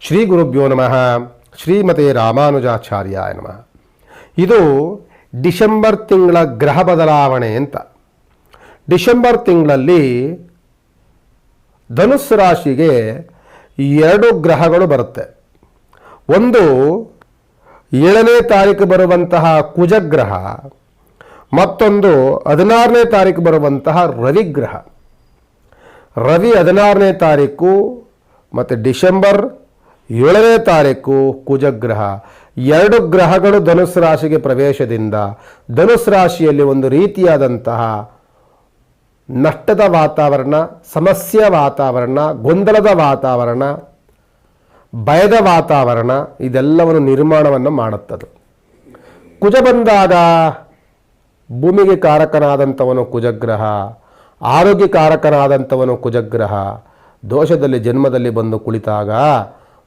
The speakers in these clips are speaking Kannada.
ಶ್ರೀ ಗುರುಭ್ಯೋ ನಮಃ. ಶ್ರೀಮತೆ ರಾಮಾನುಜಾಚಾರ್ಯ ನಮಃ. ಇದು ಡಿಸೆಂಬರ್ ತಿಂಗಳ ಗ್ರಹ ಬದಲಾವಣೆ ಅಂತ. ಡಿಸೆಂಬರ್ ತಿಂಗಳಲ್ಲಿ ಧನುಸ್ಸು ರಾಶಿಗೆ ಎರಡು ಗ್ರಹಗಳು ಬರುತ್ತೆ. ಒಂದು ಏಳನೇ ತಾರೀಕು ಬರುವಂತಹ ಕುಜಗ್ರಹ, ಮತ್ತೊಂದು ಹದಿನಾರನೇ ತಾರೀಕು ಬರುವಂತಹ ರವಿಗ್ರಹ. ರವಿ ಹದಿನಾರನೇ ತಾರೀಕು, ಮತ್ತು ಡಿಸೆಂಬರ್ ಏಳನೇ ತಾರೀಕು ಕುಜಗ್ರಹ. ಎರಡು ಗ್ರಹಗಳು ಧನುಸು ರಾಶಿಗೆ ಪ್ರವೇಶದಿಂದ ಧನುಸು ರಾಶಿಯಲ್ಲಿ ಒಂದು ರೀತಿಯಾದಂತಹ ನಷ್ಟದ ವಾತಾವರಣ ಸಮಸ್ಯೆ ವಾತಾವರಣ, ಗೊಂದಲದ ವಾತಾವರಣ, ಭಯದ ವಾತಾವರಣ, ಇದೆಲ್ಲವನ್ನು ನಿರ್ಮಾಣವನ್ನು ಮಾಡುತ್ತದೆ. ಕುಜ ಬಂದಾಗ ಭೂಮಿಗೆ ಕಾರಕನಾದಂಥವನು ಕುಜಗ್ರಹ ಆರೋಗ್ಯ ಕಾರಕನಾದಂಥವನು ಕುಜಗ್ರಹ. ದೋಷದಲ್ಲಿ, ಜನ್ಮದಲ್ಲಿ ಬಂದು ಕುಳಿತಾಗ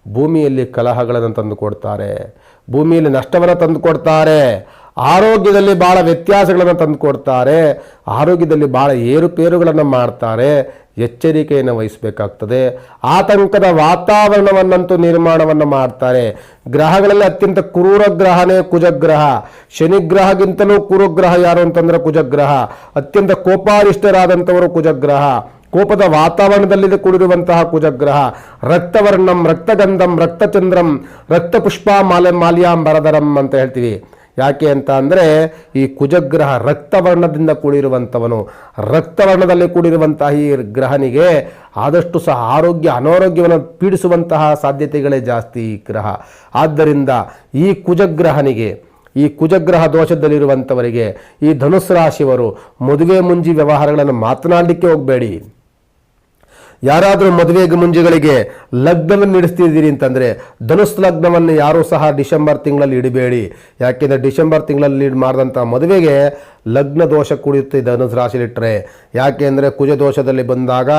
ಭೂಮಿಯಲ್ಲಿ ಕಲಹಗಳನ್ನು ತಂದು ಕೊಡ್ತಾರೆ. ಭೂಮಿಯಲ್ಲಿ ನಷ್ಟವನ್ನು ತಂದು ಕೊಡ್ತಾರೆ. ಆರೋಗ್ಯದಲ್ಲಿ ಭಾಳ ವ್ಯತ್ಯಾಸಗಳನ್ನು ತಂದು ಕೊಡ್ತಾರೆ. ಆರೋಗ್ಯದಲ್ಲಿ ಭಾಳ ಏರುಪೇರುಗಳನ್ನು ಮಾಡ್ತಾರೆ. ಎಚ್ಚರಿಕೆಯನ್ನು ವಹಿಸಬೇಕಾಗ್ತದೆ. ಆತಂಕದ ವಾತಾವರಣವನ್ನಂತೂ ನಿರ್ಮಾಣವನ್ನು ಮಾಡ್ತಾರೆ. ಗ್ರಹಗಳಲ್ಲಿ ಅತ್ಯಂತ ಕ್ರೂರ ಗ್ರಹನೇ ಕುಜಗ್ರಹ. ಶನಿಗ್ರಹಗಿಂತಲೂ ಕುರುಗ್ರಹ ಯಾರು ಅಂತಂದ್ರೆ ಕುಜಗ್ರಹ. ಅತ್ಯಂತ ಕೋಪಾರಿಷ್ಟರಾದಂಥವರು ಕುಜಗ್ರಹ. ಕೋಪದ ವಾತಾವರಣದಲ್ಲಿ ಕೂಡಿರುವಂತಹ ಕುಜಗ್ರಹ. ರಕ್ತವರ್ಣಂ, ರಕ್ತಗಂಧಂ, ರಕ್ತಚಂದ್ರಂ ರಕ್ತಪುಷ್ಪ ಮಾಲೆ ಮಾಲ್ಯಾಂಬರದರಂ ಅಂತ ಹೇಳ್ತೀವಿ. ಯಾಕೆ ಅಂತ ಅಂದರೆ ಈ ಕುಜಗ್ರಹ ರಕ್ತವರ್ಣದಿಂದ ಕೂಡಿರುವಂಥವನು. ರಕ್ತವರ್ಣದಲ್ಲಿ ಕೂಡಿರುವಂತಹ ಈ ಗ್ರಹನಿಗೆ ಆದಷ್ಟು ಸಹ ಆರೋಗ್ಯ, ಅನಾರೋಗ್ಯವನ್ನು ಪೀಡಿಸುವಂತಹ ಸಾಧ್ಯತೆಗಳೇ ಜಾಸ್ತಿ ಈ ಗ್ರಹ. ಆದ್ದರಿಂದ ಈ ಕುಜಗ್ರಹನಿಗೆ, ಈ ಕುಜಗ್ರಹ ದೋಷದಲ್ಲಿರುವಂಥವರಿಗೆ ಈ ಧನುಸ್ ರಾಶಿಯವರು ಮದುವೆ ಮುಂಜಿ ವ್ಯವಹಾರಗಳನ್ನು ಮಾತನಾಡಲಿಕ್ಕೆ ಹೋಗಬೇಡಿ. ಯಾರಾದರೂ ಮದುವೆಗೆ ಮುಂಜಿಗಳಿಗೆ ಲಗ್ನವನ್ನು ನಡೆಸ್ತಿದ್ದೀರಿ ಅಂತಂದರೆ ಧನುಸ್ ಲಗ್ನವನ್ನು ಯಾರೂ ಸಹ ಡಿಸೆಂಬರ್ ತಿಂಗಳಲ್ಲಿ ಇಡಬೇಡಿ. ಯಾಕೆಂದರೆ ಡಿಸೆಂಬರ್ ತಿಂಗಳಲ್ಲಿ ಮಾಡಿದಂಥ ಮದುವೆಗೆ ಲಗ್ನ ದೋಷ ಕುಡಿಯುತ್ತೆ ಧನುಸ್ ರಾಶಿಲಿಟ್ಟರೆ ಯಾಕೆ ಅಂದರೆ ಕುಜ ದೋಷದಲ್ಲಿ ಬಂದಾಗ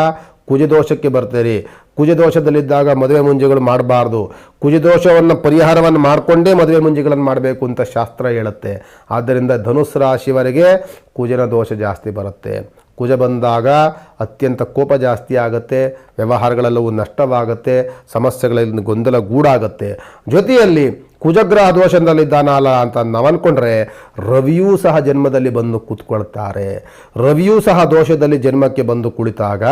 ಕುಜದೋಷಕ್ಕೆ ಬರ್ತೀರಿ. ಕುಜದೋಷದಲ್ಲಿದ್ದಾಗ ಮದುವೆ ಮುಂಜಿಗಳು ಮಾಡಬಾರ್ದು. ಕುಜದೋಷವನ್ನು ಪರಿಹಾರವನ್ನು ಮಾಡಿಕೊಂಡೇ ಮದುವೆ ಮುಂಜಿಗಳನ್ನು ಮಾಡಬೇಕು ಅಂತ ಶಾಸ್ತ್ರ ಹೇಳುತ್ತೆ. ಆದ್ದರಿಂದ ಧನುಸ್ ರಾಶಿವರೆಗೆ ಕುಜನ ದೋಷ ಜಾಸ್ತಿ ಬರುತ್ತೆ. ಕುಜ ಬಂದಾಗ ಅತ್ಯಂತ ಕೋಪ ಜಾಸ್ತಿ ಆಗುತ್ತೆ ವ್ಯವಹಾರಗಳೆಲ್ಲವೂ ನಷ್ಟವಾಗುತ್ತೆ, ಸಮಸ್ಯೆಗಳಲ್ಲಿ ಗೊಂದಲ ಗೂಡಾಗುತ್ತೆ. ಜೊತೆಯಲ್ಲಿ ಕುಜಗ್ರಹ ದೋಷದಲ್ಲಿದ್ದಾನಲ್ಲ ಅಂತ ನಾವು ಅಂದ್ಕೊಂಡ್ರೆ ರವಿಯೂ ಸಹ ಜನ್ಮದಲ್ಲಿ ಬಂದು ಕೂತ್ಕೊಳ್ತಾರೆ. ರವಿಯೂ ಸಹ ದೋಷದಲ್ಲಿ ಜನ್ಮಕ್ಕೆ ಬಂದು ಕುಳಿತಾಗ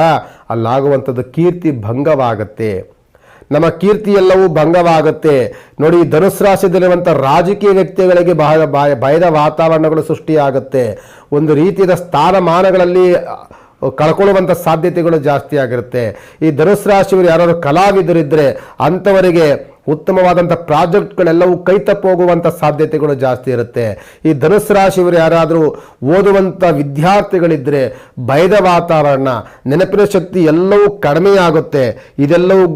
ಅಲ್ಲಾಗುವಂಥದ್ದು ಕೀರ್ತಿ ಭಂಗವಾಗತ್ತೆ. ನಮ್ಮ ಕೀರ್ತಿ ಎಲ್ಲವೂ ಭಂಗವಾಗುತ್ತೆ. ನೋಡಿ, ಧನುಸ್ ರಾಶಿಯಲ್ಲಿರುವಂಥ ರಾಜಕೀಯ ವ್ಯಕ್ತಿಗಳಿಗೆ ಬಹಳ ಭಯ ಭಯದ ವಾತಾವರಣಗಳು ಸೃಷ್ಟಿಯಾಗುತ್ತೆ. ಒಂದು ರೀತಿಯ ಸ್ಥಾನಮಾನಗಳಲ್ಲಿ ಕಳ್ಕೊಳ್ಳುವಂಥ ಸಾಧ್ಯತೆಗಳು ಜಾಸ್ತಿ ಆಗಿರುತ್ತೆ ಈ ಧನುಸ್ ರಾಶಿಯವರು ಯಾರಾದ್ರು ಕಲಾವಿದರಿದ್ದರೆ ಅಂಥವರಿಗೆ ಉತ್ತಮವಾದಂಥ ಪ್ರಾಜೆಕ್ಟ್ಗಳೆಲ್ಲವೂ ಕೈ ತಪ್ಪೋಗುವಂಥ ಸಾಧ್ಯತೆಗಳು ಜಾಸ್ತಿ ಇರುತ್ತೆ. ಈ ಧನುಸ್ ರಾಶಿಯವರು ಯಾರಾದರೂ ಓದುವಂಥ ವಿದ್ಯಾರ್ಥಿಗಳಿದ್ದರೆ ಭಯದ ವಾತಾವರಣ, ನೆನಪಿನ ಶಕ್ತಿ ಎಲ್ಲವೂ ಕಡಿಮೆಯಾಗುತ್ತೆ. ಇದೆಲ್ಲವೂ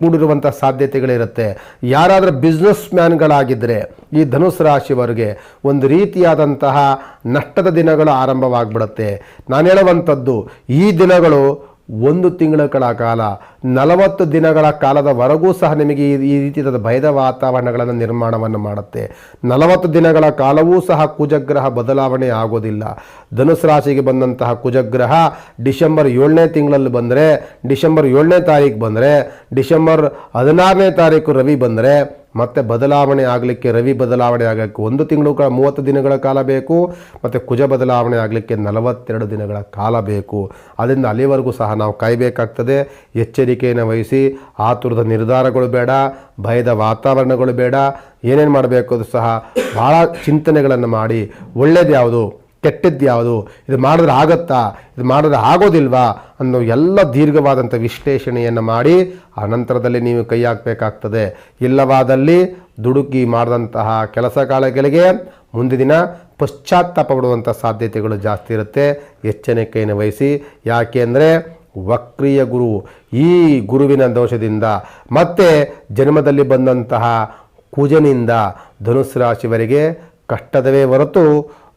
ಕೂಡಿರುವಂಥ ಸಾಧ್ಯತೆಗಳಿರುತ್ತೆ. ಯಾರಾದರೂ ಬಿಸ್ನೆಸ್ ಮ್ಯಾನ್ಗಳಾಗಿದ್ದರೆ ಈ ಧನುಸ್ ರಾಶಿಯವರಿಗೆ ಒಂದು ರೀತಿಯಾದಂತಹ ನಷ್ಟದ ದಿನಗಳು ಆರಂಭವಾಗ್ಬಿಡುತ್ತೆ. ನಾನು ಹೇಳುವಂಥದ್ದು, ಈ ದಿನಗಳು ಒಂದು ತಿಂಗಳ ಕಾಲ, ನಲವತ್ತು ದಿನಗಳ ಕಾಲದವರೆಗೂ ಸಹ ನಿಮಗೆ ಈ ರೀತಿಯಾದ ಭಯದ ವಾತಾವರಣಗಳನ್ನು ನಿರ್ಮಾಣವನ್ನು ಮಾಡುತ್ತೆ. ನಲವತ್ತು ದಿನಗಳ ಕಾಲವೂ ಸಹ ಕುಜಗ್ರಹ ಬದಲಾವಣೆ ಆಗೋದಿಲ್ಲ. ಧನುಸ್ ರಾಶಿಗೆ ಬಂದಂತಹ ಕುಜಗ್ರಹ ಡಿಸೆಂಬರ್ ಏಳನೇ ತಿಂಗಳಲ್ಲಿ ಬಂದರೆ, ಡಿಸೆಂಬರ್ ಏಳನೇ ತಾರೀಕು ಬಂದರೆ, ಡಿಸೆಂಬರ್ ಹದಿನಾರನೇ ತಾರೀಕು ರವಿ ಬಂದರೆ ಮತ್ತೆ ಬದಲಾವಣೆ ಆಗಲಿಕ್ಕೆ, ರವಿ ಬದಲಾವಣೆ ಆಗಲಿಕ್ಕೆ ಒಂದು ತಿಂಗಳು ಮೂವತ್ತು ದಿನಗಳ ಕಾಲ ಬೇಕು, ಮತ್ತು ಕುಜ ಬದಲಾವಣೆ ಆಗಲಿಕ್ಕೆ ನಲವತ್ತೆರಡು ದಿನಗಳ ಕಾಲ ಬೇಕು. ಅದರಿಂದ ಅಲ್ಲಿವರೆಗೂ ಸಹ ನಾವು ಕಾಯಬೇಕಾಗ್ತದೆ. ಎಚ್ಚರಿಕೆಯನ್ನು ವಹಿಸಿ, ಆತುರದ ನಿರ್ಧಾರಗಳು ಬೇಡ, ಭಯದ ವಾತಾವರಣಗಳು ಬೇಡ, ಏನೇನು ಮಾಡಬೇಕು ಅದು ಸಹ ಭಾಳ ಚಿಂತನೆಗಳನ್ನು ಮಾಡಿ. ಒಳ್ಳೆಯದು ಯಾವುದು? ಕೆಟ್ಟದ್ದು ಯಾವುದು? ಇದು ಮಾಡಿದ್ರೆ ಆಗತ್ತಾ? ಇದು ಮಾಡಿದ್ರೆ ಆಗೋದಿಲ್ವಾ? ಅನ್ನೋ ಎಲ್ಲ ದೀರ್ಘವಾದಂಥ ವಿಶ್ಲೇಷಣೆಯನ್ನು ಮಾಡಿ ಆ ನಂತರದಲ್ಲಿ ನೀವು ಕೈ ಹಾಕಬೇಕಾಗ್ತದೆ. ಇಲ್ಲವಾದಲ್ಲಿ ದುಡುಕಿ ಮಾಡಿದಂತಹ ಕೆಲಸ ಕಾಲಗಳಿಗೆ ಮುಂದಿನ ದಿನ ಪಶ್ಚಾತ್ತಾಪ ಪಡುವಂಥ ಸಾಧ್ಯತೆಗಳು ಜಾಸ್ತಿ ಇರುತ್ತೆ. ಎಚ್ಚರಿಕೆಯನ್ನು ವಹಿಸಿ. ಯಾಕೆ ಅಂದರೆ ವಕ್ರೀಯ ಗುರು ಈ ಗುರುವಿನ ದೋಷದಿಂದ ಮತ್ತೆ ಜನ್ಮದಲ್ಲಿ ಬಂದಂತಹ ಕುಜನಿಂದ ಧನುಸ್ ರಾಶಿವರಿಗೆ ಕಷ್ಟದವೇ ಹೊರತು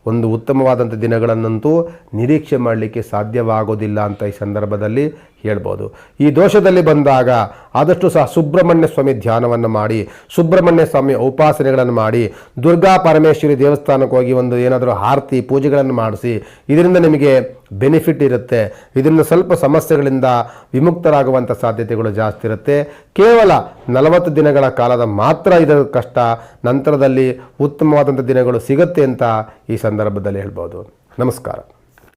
ಒಂದು ಉತ್ತಮವಾದಂಥ ದಿನಗಳನ್ನಂತೂ ನಿರೀಕ್ಷೆ ಮಾಡಲಿಕ್ಕೆ ಸಾಧ್ಯವಾಗೋದಿಲ್ಲ ಅಂತ ಈ ಸಂದರ್ಭದಲ್ಲಿ ಹೇಳ್ಬೋದು. ಈ ದೋಷದಲ್ಲಿ ಬಂದಾಗ ಆದಷ್ಟು ಸಹ ಸುಬ್ರಹ್ಮಣ್ಯ ಸ್ವಾಮಿ ಧ್ಯಾನವನ್ನು ಮಾಡಿ, ಸುಬ್ರಹ್ಮಣ್ಯ ಸ್ವಾಮಿ ಉಪಾಸನೆಗಳನ್ನು ಮಾಡಿ, ದುರ್ಗಾ ಪರಮೇಶ್ವರಿ ದೇವಸ್ಥಾನಕ್ಕೆ ಹೋಗಿ ಒಂದು ಏನಾದರೂ ಆರತಿ, ಪೂಜೆಗಳನ್ನು ಮಾಡಿಸಿ, ಇದರಿಂದ ನಿಮಗೆ ಬೆನಿಫಿಟ್ ಇರುತ್ತೆ. ಇದರಿಂದ ಸ್ವಲ್ಪ ಸಮಸ್ಯೆಗಳಿಂದ ವಿಮುಕ್ತರಾಗುವಂಥ ಸಾಧ್ಯತೆಗಳು ಜಾಸ್ತಿ ಇರುತ್ತೆ. ಕೇವಲ ನಲವತ್ತು ದಿನಗಳ ಕಾಲದ ಮಾತ್ರ ಇದರ ಕಷ್ಟ. ನಂತರದಲ್ಲಿ ಉತ್ತಮವಾದಂಥ ದಿನಗಳು ಸಿಗುತ್ತೆ ಅಂತ ಈ ಸಂದರ್ಭದಲ್ಲಿ ಹೇಳ್ಬೋದು. ನಮಸ್ಕಾರ.